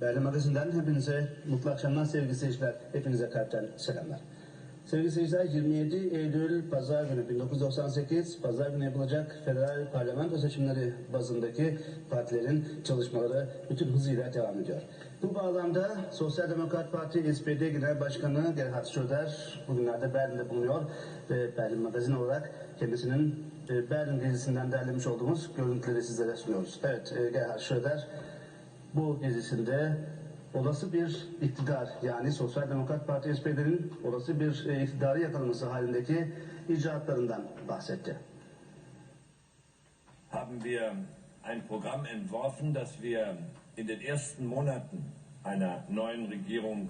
Berlin Magazin'den hepinize mutlu akşamlar sevgili seyirciler. Hepinize kalpten selamlar. Sevgili seyirciler 27 Eylül Pazar günü 1998 Pazar günü yapılacak federal parlamento seçimleri bazındaki partilerin çalışmaları bütün hızıyla devam ediyor. Bu bağlamda Sosyal Demokrat Parti SPD Genel Başkanı Gerhard Schröder bugünlerde Berlin'de bulunuyor ve Berlin Magazin olarak kendisinin e, Berlin gezisinden derlemiş olduğumuz görüntüleri sizlere sunuyoruz. Evet e, Gerhard Schröder bu gezisinde olası bir iktidar yani Sosyal Demokrat Parti SPD'nin olası bir e, iktidarı yakalaması halindeki icraatlarından bahsetti. haben wir ein Programm entworfen, das wir in den ersten Monaten einer neuen Regierung